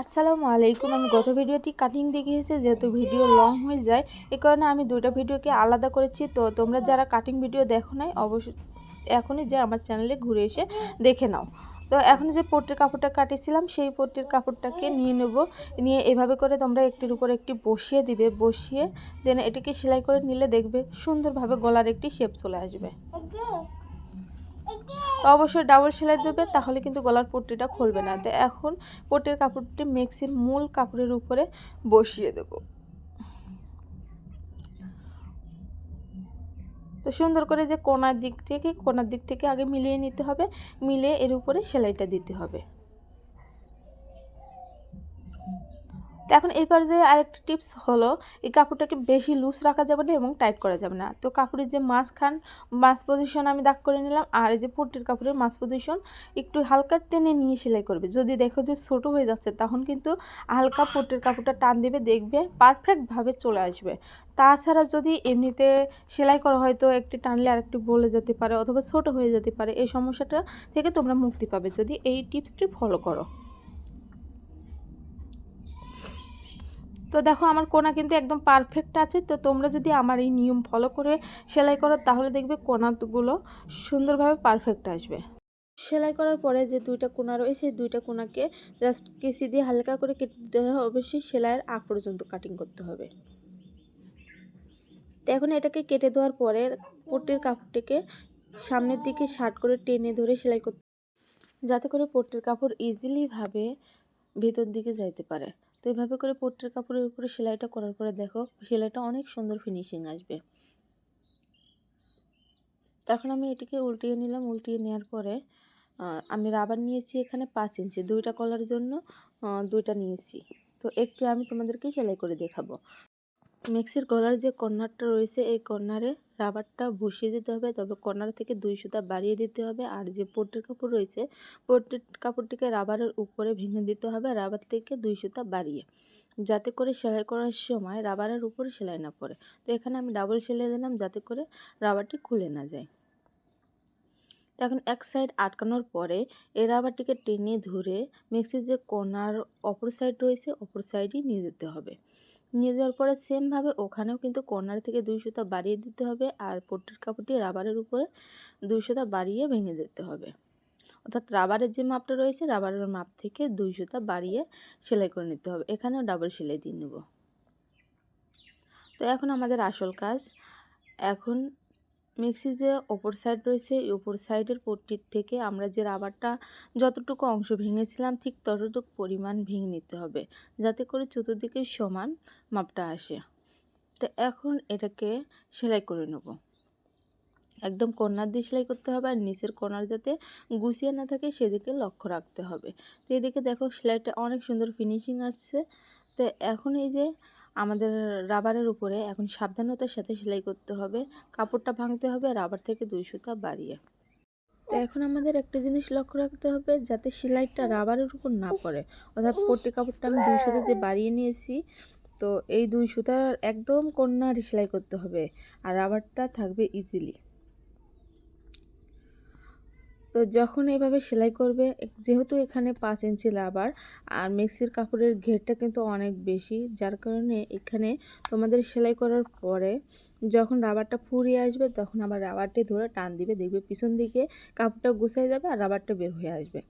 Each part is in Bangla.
আসসালামু আলাইকুম। আমি গত ভিডিওটি কাটিং দেখিয়েছি, যেহেতু ভিডিও লং হয়ে যায়, এ কারণে আমি দুইটা ভিডিওকে আলাদা করেছি। তো তোমরা যারা কাটিং ভিডিও দেখো নাই, অবশ্যই এখনই যে আমার চ্যানেলে ঘুরে এসে দেখে নাও। তো এখন যে পট্টির কাপড়টা কাটিয়েছিলাম, সেই পট্টির কাপড়টাকে নিয়ে নেব। নিয়ে এভাবে করে তোমরা একটির উপর একটি বসিয়ে দিবে, বসিয়ে দেন এটিকে সেলাই করে নিলে দেখবে সুন্দরভাবে গলার একটি শেপ চলে আসবে। তো অবশ্যই ডাবল সেলাই দেবে, তাহলে কিন্তু গলার পট্টিটা খুলবে না। তো এখন পট্টির কাপড়টি মেক্সির মূল কাপড়ের উপরে বসিয়ে দেব। তো সুন্দর করে যে কোনার দিক থেকে, কোনার দিক থেকে আগে মিলিয়ে নিতে হবে মিলে এর উপরে সেলাইটা দিতে হবে। তো এখন এবার যে আরেকটা টিপস হলো, এই কাপড়টাকে বেশি লুজ রাখা যাবে না এবং টাইট করা যাবে না। তো কাপড়ের যে মাঝখান মাছ পজিশন আমি দাগ করে নিলাম, আর এই যে পট্টির কাপড়ের মাছ পজিশন একটু হালকা টেনে নিয়ে সেলাই করবে। যদি দেখো যে ছোটো হয়ে যাচ্ছে, তখন কিন্তু হালকা পট্টির কাপড়টা টান দেবে, দেখবে পারফেক্টভাবে চলে আসবে। তাছাড়া যদি এমনিতে সেলাই করা হয়তো একটি টানলে আরেকটি বলে যেতে পারে অথবা ছোট হয়ে যেতে পারে, এই সমস্যাটা থেকে তোমরা মুক্তি পাবে। যদি এই টিপসটি ফলো করো। তো দেখো আমার কোনা কিন্তু একদম পারফেক্ট আছে। তো তোমরা যদি আমার এই নিয়ম ফলো করে সেলাই করো, তাহলে দেখবে কোনাগুলো সুন্দরভাবে পারফেক্ট আসবে। সেলাই করার পরে যে দুইটা কোনা রয়েছে, সেই দুইটা কোনাকে জাস্ট কেসি দিয়ে হালকা করে কেটে দিতে হবে। অবশ্যই সেলাইয়ের আগ পর্যন্ত কাটিং করতে হবে। তো এখন এটাকে কেটে দেওয়ার পরে পট্টির কাপড়টিকে সামনের দিকে শার্ট করে টেনে ধরে সেলাই করতে যাতে করে পট্টির কাপড় ইজিলিভাবে ভেতর দিকে যাইতে পারে। তো এভাবে করে পোট্রের কাপড়ের উপরে সেলাইটা করার পরে দেখো, সেলাইটা অনেক সুন্দর ফিনিশিং আসবে। তখন আমি এটিকে উল্টিয়ে নিলাম, উল্টিয়ে নেওয়ার পরে আমি রাবার নিয়েছি এখানে পাঁচ ইঞ্চি, দুইটা কলার জন্য দুইটা নিয়েছি। তো একটি আমি তোমাদেরকে সেলাই করে দেখাবো। মিক্সির গলার যে কর্নারটা রয়েছে, এই কর্নারে রাবারটা বসিয়ে দিতে হবে। তবে কর্নার থেকে দুই সুতা বাড়িয়ে দিতে হবে। আর যে পট্টির কাপড় রয়েছে পট্টির কাপড়টিকে রাবারের উপরে ভেঙে দিতে হবে রাবার থেকে দুই সুতা বাড়িয়ে। যাতে করে সেলাই করার সময় রাবারের উপরে সেলাই না পড়ে। তো এখানে আমি ডাবল সেলাই দিলাম যাতে করে রাবারটি খুলে না যায়। এখন এক সাইড আটকানোর পরে এই রাবারটিকে টেনে ধরে মিক্সির যে কর্নার অপর সাইড রয়েছে, অপর সাইডই নিয়ে যেতে হবে। নিয়ে যাওয়ার পরে সেমভাবে ওখানেও কিন্তু কর্নার থেকে দুই সুতা বাড়িয়ে দিতে হবে আর পট্টির কাপড়টি রাবারের উপরে দুই সুতা বাড়িয়ে ভেঙে দিতে হবে। অর্থাৎ রাবারের যে মাপটা রয়েছে, রাবারের মাপ থেকে দুই সুতা বাড়িয়ে সেলাই করে নিতে হবে। এখানেও ডাবল সেলাই দিয়ে নেব। তো এখন আমাদের আসল কাজ। এখন মিক্সি যে ওপর সাইড রয়েছে, এই ওপর সাইডের পট্টির থেকে আমরা যে রাবারটা যতটুকু অংশ ভেঙেছিলাম, ঠিক ততটুকু পরিমাণ ভেঙে নিতে হবে, যাতে করে চতুর্দিকে সমান মাপটা আসে। তো এখন এটাকে সেলাই করে নেব। একদম কর্নার দিয়ে সেলাই করতে হবে আর নিচের কর্নার যাতে গুছিয়ে না থাকে, সেদিকে লক্ষ্য রাখতে হবে। তো এদিকে দেখো সেলাইটা অনেক সুন্দর ফিনিশিং আসছে। তো এখন এই যে আমাদের রাবারের উপরে এখন সাবধানতার সাথে সেলাই করতে হবে, কাপড়টা ভাঙতে হবে রাবার থেকে দুই সুতা বাড়িয়ে। তো এখন আমাদের একটা জিনিস লক্ষ্য রাখতে হবে যাতে সেলাইটা রাবারের উপর না পড়ে। অর্থাৎ পট্টি কাপড়টা আমি দুই সুতা যে বাড়িয়ে নিয়েছি, তো এই দুই সুতার একদম কন্যার সেলাই করতে হবে। আর রাবারটা থাকবে ইজিলি তো যখন এভাবে সেলাই করবে যেহেতু এখানে পাঁচ ইঞ্চি রাবার, আর মিক্সির কাপড়ের ঘেরটা কিন্তু অনেক বেশি, যার কারণে এখানে তোমাদের সেলাই করার পরে যখন রাবারটা ফুরিয়ে আসবে, তখন আবার রাবারটি ধরে টান দিবে, দেখবে পিছন দিকে কাপড়টা গুছাই যাবে আর রাবারটা বের হয়ে আসবে।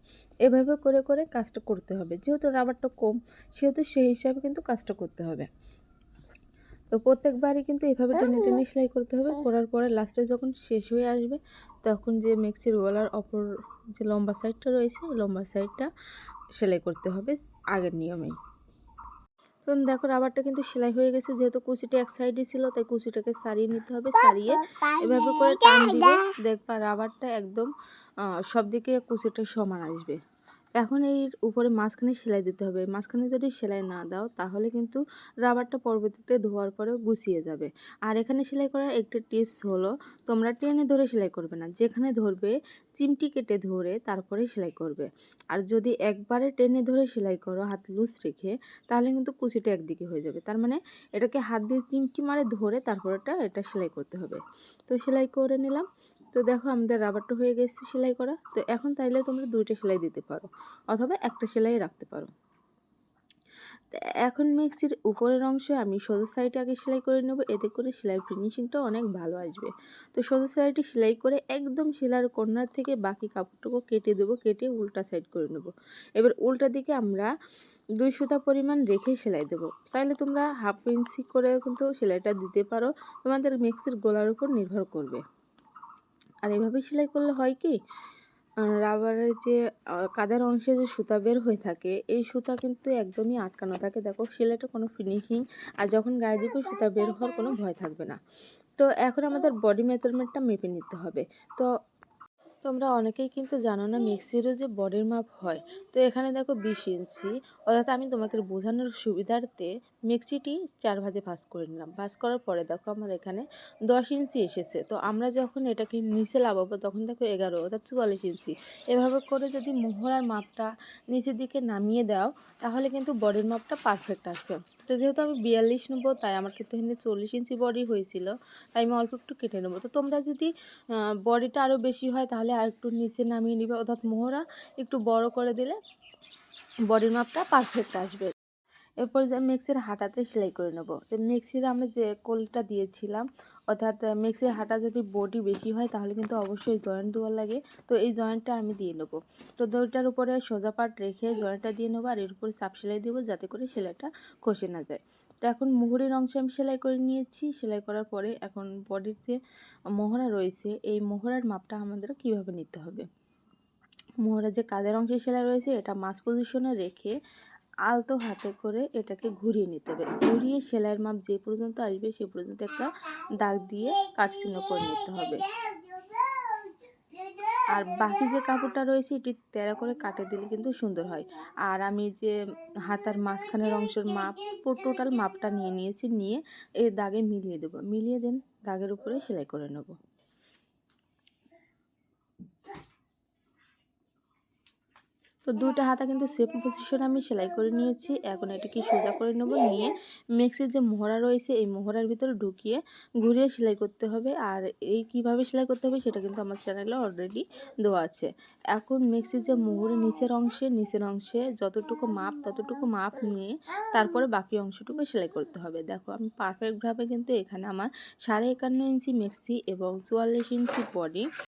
এভাবে করে করে কাজটা করতে হবে। যেহেতু রাবারটা কম, সেহেতু সেই হিসাবে কিন্তু কাজটা করতে হবে। তো প্রত্যেকবারই কিন্তু এভাবে টেনে টেনে সেলাই করতে হবে। করার পরে লাস্টে যখন শেষ হয়ে আসবে তখন যে মিক্সির গলার অপর যে লম্বা সাইডটা রয়েছে লম্বা সাইডটা সেলাই করতে হবে আগের নিয়মেই। তখন দেখো রাবারটা কিন্তু সেলাই হয়ে গেছে যেহেতু কুচিটা এক সাইডে ছিল তাই কুচিটাকে সারিয়ে নিতে হবে সারিয়ে এভাবে করে টান দিলে দেখবা রাবারটা একদম সব দিকে কুচিটা সমান আসবে। এখন এই উপরে মাঝখানে সেলাই দিতে হবে। মাঝখানে যদি সেলাই না দাও, তাহলে কিন্তু রাবারটা পরবর্তীতে ধোয়ার পরে গুছিয়ে যাবে। আর এখানে সেলাই করার একটা টিপস হলো, তোমরা টেনে ধরে সেলাই করবে না। যেখানে ধরবে, চিমটি কেটে ধরে তারপরে সেলাই করবে। আর যদি একবারে টেনে ধরে সেলাই করো, হাত লুজ রেখে, তাহলে কিন্তু কুচিটা একদিকে হয়ে যাবে। তার মানে এটাকে হাত দিয়ে চিমটি মারে ধরে তারপরেটা এটা সেলাই করতে হবে। তো সেলাই করে নিলাম। তো দেখো আমাদের রাবারটা হয়ে গেছে সেলাই করা। তো এখন তাইলে তোমরা দুইটা সেলাই দিতে পারো অথবা একটা সেলাই রাখতে পারো। এখন মিক্সির উপরের অংশে আমি সোজা সাইডে আগে সেলাই করে নেব, এতে করে সেলাই ফিনিশিংটা অনেক ভালো আসবে। তো সোজা সাইডে সেলাই করে একদম সেলার কর্নার থেকে বাকি কাপড়টুকু কেটে দেবো, কেটে উল্টা সাইড করে নেব। এবার উল্টা দিকে আমরা দুই সুতা পরিমাণ রেখে সেলাই দেবো। চাইলে তোমরা হাফ ইঞ্চি করে কিন্তু সেলাইটা দিতে পারো। তোমাদের মিক্সির গোলার উপর নির্ভর করবে। আর এভাবে সেলাই করলে হয় কি রাবারের যে কাদের অংশে যে সুতা বের হয়ে থাকে, এই সুতা কিন্তু একদমই আটকানো থাকে। দেখো, সেলাইটা কোনো ফিনিশিং আর যখন গায়ে দিব, সুতা বের হওয়ার কোনো ভয় থাকবে না। তো এখন আমাদের বডি মেজারমেন্টটা মেপে নিতে হবে। তো তোমরা অনেকেই কিন্তু জানো না মিক্সিরও যে বডির মাপ হয়। তো এখানে দেখো বিশ ইঞ্চি। অর্থাৎ আমি তোমাকে বোঝানোর সুবিধার্থে মিক্সিটি চার ভাজে ভাজ করে নিলাম। ভাজ করার পরে দেখো আমার এখানে দশ ইঞ্চি এসেছে। তো আমরা যখন এটাকে নিচে লাগাবো তখন দেখো এগারো, অর্থাৎ চুয়াল্লিশ ইঞ্চি। এভাবে করে যদি মোহরার মাপটা নিচের দিকে নামিয়ে দাও, তাহলে কিন্তু বডির মাপটা পারফেক্ট আসবে। তো যেহেতু আমি বিয়াল্লিশ নেব, তাই আমার কিন্তু এখানে চল্লিশ ইঞ্চি বডি হয়েছিল। তাই আমি অল্প একটু কেটে নেব। তো তোমরা যদি বডিটা আরও বেশি হয় তাহলে আর একটু নিচে নামিয়ে নিবে অর্থাৎ মোহরা, একটু বড় করে দিলে বডির মাপটা পারফেক্ট আসবে। এরপর যে মিক্সির হাঁটাতে সেলাই করে নেব। তো মিক্সির আমরা যে কোলটা দিয়েছিলাম, অর্থাৎ মিক্সির হাঁটা যদি বডি বেশি হয় তাহলে কিন্তু অবশ্যই জয়েন্ট দেওয়া লাগে। তো এই জয়েন্টটা আমি দিয়ে নেব। তো দইটার উপরে সোজা পাট রেখে জয়েন্টটা দিয়ে নেব আর এর উপরে চাপ সেলাই দেবো যাতে করে সেলাইটা খসে না যায়। তো এখন মুহুরির অংশে আমি সেলাই করে নিয়েছি। সেলাই করার পরে এখন বডির যে মোহরা রয়েছে, এই মোহরার মাপটা আমাদের কীভাবে নিতে হবে? মোহরার যে কাদের অংশে সেলাই রয়েছে, এটা মাছ পজিশনে রেখে আলতো হাতে করে এটাকে ঘুরিয়ে নিতে হবে। ঘুরিয়ে সেলাইয়ের মাপ যে পর্যন্ত আসবে, সে পর্যন্ত একটা দাগ দিয়ে কাটচিহ্ন করে নিতে হবে। আর বাকি যে কাপড়টা রয়েছে, এটি তেরা করে কাটে দিলে কিন্তু সুন্দর হয়। আর আমি যে হাতার মাঝখানের অংশের মাপ টোটাল মাপটা নিয়ে নিয়েছি, নিয়ে এ দাগে মিলিয়ে দেবো। মিলিয়ে দেন, দাগের উপরে সেলাই করে নেব। তো দুইটা হাতা কিন্তু সেম পজিশনে আমি সেলাই করে নিয়েছি। এখন এটাকে সোজা করে নেব, নিয়ে মিক্সির যে মোহরা রয়েছে, এই মোহরার ভিতরে ঢুকিয়ে ঘুরিয়ে সেলাই করতে হবে। আর এই কীভাবে সেলাই করতে হবে সেটা কিন্তু আমার চ্যানেলে অলরেডি দেওয়া আছে। এখন মেক্সির যে মোহরের নিচের অংশে নিচের অংশে যতটুকু মাপ, ততটুকু মাপ নিয়ে তারপরে বাকি অংশটুকু সেলাই করতে হবে। দেখো, আমি পারফেক্টভাবে কিন্তু এখানে আমার সাড়ে একান্ন ইঞ্চি মিক্সি এবং চুয়াল্লিশ ইঞ্চি বডি